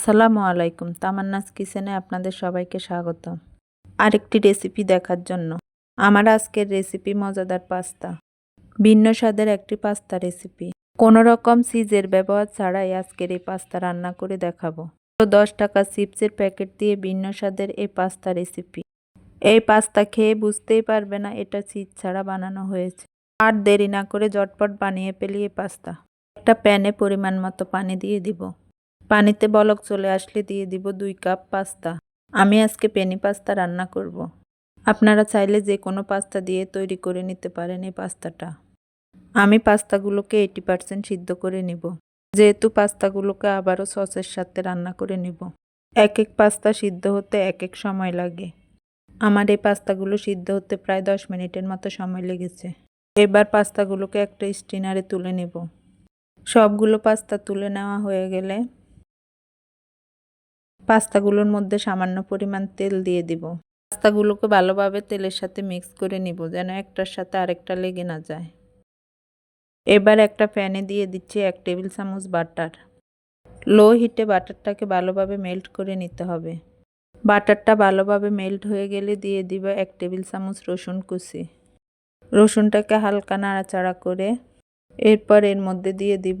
আসসালামু আলাইকুম, তামান্নাস কিচেনে আপনাদের সবাইকে স্বাগত আরেকটি রেসিপি দেখার জন্য। আমার আজকের রেসিপি মজাদার পাস্তা। ভিন্ন স্বাদের একটি পাস্তা রেসিপি। কোনো রকম সিজের ব্যবহার ছাড়াই আজকের এই পাস্তা রান্না করে দেখাবো। দশ টাকা চিপসের প্যাকেট দিয়ে ভিন্ন স্বাদের এই পাস্তা রেসিপি। এই পাস্তা খেয়ে বুঝতেই পারবে না এটা চিজ ছাড়া বানানো হয়েছে। আর দেরি না করে জটপট বানিয়ে পেলি এই পাস্তা। একটা প্যানে পরিমাণ মতো পানি দিয়ে দিব। পানিতে বলক চলে আসলে দিয়ে দিব দুই কাপ পাস্তা। আমি আজকে পেনি পাস্তা রান্না করব। আপনারা চাইলে যে কোনো পাস্তা দিয়ে তৈরি করে নিতে পারেন এই পাস্তাটা। আমি পাস্তাগুলোকে এইটি পার্সেন্ট সিদ্ধ করে নিব। যেহেতু পাস্তাগুলোকে আবারও সসের সাথে রান্না করে নিব। এক এক পাস্তা সিদ্ধ হতে এক এক সময় লাগে। আমার এই পাস্তাগুলো সিদ্ধ হতে প্রায় দশ মিনিটের মতো সময় লেগেছে। এবার পাস্তাগুলোকে একটা স্টিনারে তুলে নেব। সবগুলো পাস্তা তুলে নেওয়া হয়ে গেলে পাস্তাগুলোর মধ্যে সামান্য পরিমাণ তেল দিয়ে দিব। পাস্তাগুলোকে ভালোভাবে তেলের সাথে মিক্স করে নিব যেন একটার সাথে আরেকটা লেগে না যায়। এবার একটা প্যানে দিয়ে দিচ্ছি এক টেবিল চামচ বাটার। লো হিটে বাটারটাকে ভালোভাবে মেল্ট করে নিতে হবে। বাটারটা ভালোভাবে মেল্ট হয়ে গেলে দিয়ে দিব এক টেবিল চামচ রসুন কুচি। রসুনটাকে হালকা নাড়াচাড়া করে এরপর এর মধ্যে দিয়ে দিব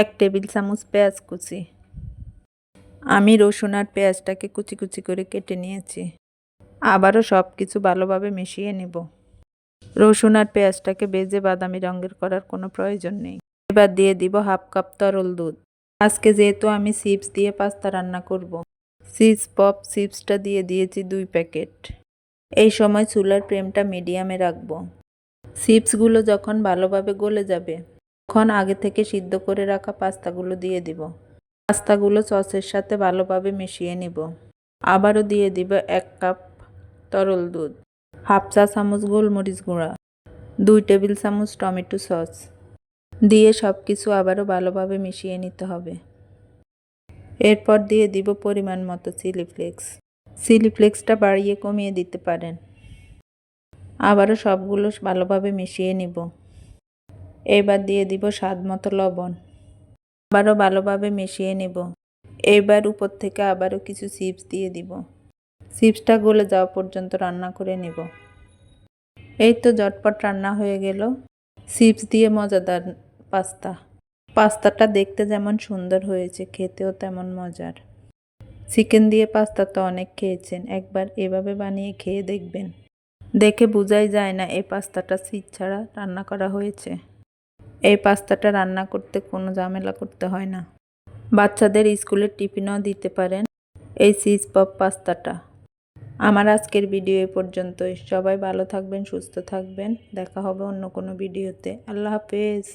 এক টেবিল চামচ পেঁয়াজ কুচি। আমি রসুন আর পেঁয়াজটাকে কুচি কুচি করে কেটে নিয়েছি। আবারও সব কিছু ভালোভাবে মিশিয়ে নেব। রসুন আর পেঁয়াজটাকে বেজে বাদামি রঙের করার কোনো প্রয়োজন নেই। এবার দিয়ে দিব হাফ কাপ তরল দুধ। আজকে যেহেতু আমি চিপস দিয়ে পাস্তা রান্না করব। চিপস পপ চিপসটা দিয়ে দিয়েছি দুই প্যাকেট। এই সময় চুলার ফ্লেমটা মিডিয়ামে রাখব। চিপসগুলো যখন ভালোভাবে গলে যাবে, তখন আগে থেকে সিদ্ধ করে রাখা পাস্তাগুলো দিয়ে দিব। পাস্তাগুলো সসের সাথে ভালোভাবে মিশিয়ে নিব। আবারও দিয়ে দিব এক কাপ তরল দুধ, হাফ চা চামচ গোলমরিচ গুঁড়া, দুই টেবিল চামচ টমেটো সস। দিয়ে সব কিছু আবারও ভালোভাবে মিশিয়ে নিতে হবে। এরপর দিয়ে দিব পরিমাণ মতো চিলি ফ্লেক্স। চিলি ফ্লেক্সটা বাড়িয়ে কমিয়ে দিতে পারেন। আবারও সবগুলো ভালোভাবে মিশিয়ে নিব। এবার দিয়ে দিব স্বাদ মতো লবণ। আবারও ভালোভাবে মিশিয়ে নেব। এবার উপর থেকে আবারও কিছু চিপস দিয়ে দিব। চিপসটা গলে যাওয়া পর্যন্ত রান্না করে নেব। এই তো জটপট রান্না হয়ে গেল। চিপস দিয়ে মজাদার পাস্তা। পাস্তাটা দেখতে যেমন সুন্দর হয়েছে, খেতেও তেমন মজার। চিকেন দিয়ে পাস্তা তো অনেক খেয়েছেন, একবার এভাবে বানিয়ে খেয়ে দেখবেন। দেখে বোঝাই যায় না, এই পাস্তাটা সিট ছাড়া রান্না করা হয়েছে। এই পাস্তাটা রান্না করতে কোনো ঝামেলা করতে হয় না। বাচ্চাদের স্কুলের টিফিনও দিতে পারেন এই চিজ পপ পাস্তাটা। আমার আজকের ভিডিও এ পর্যন্তই। সবাই ভালো থাকবেন, সুস্থ থাকবেন। দেখা হবে অন্য কোনো ভিডিওতে। আল্লাহ হাফেজ।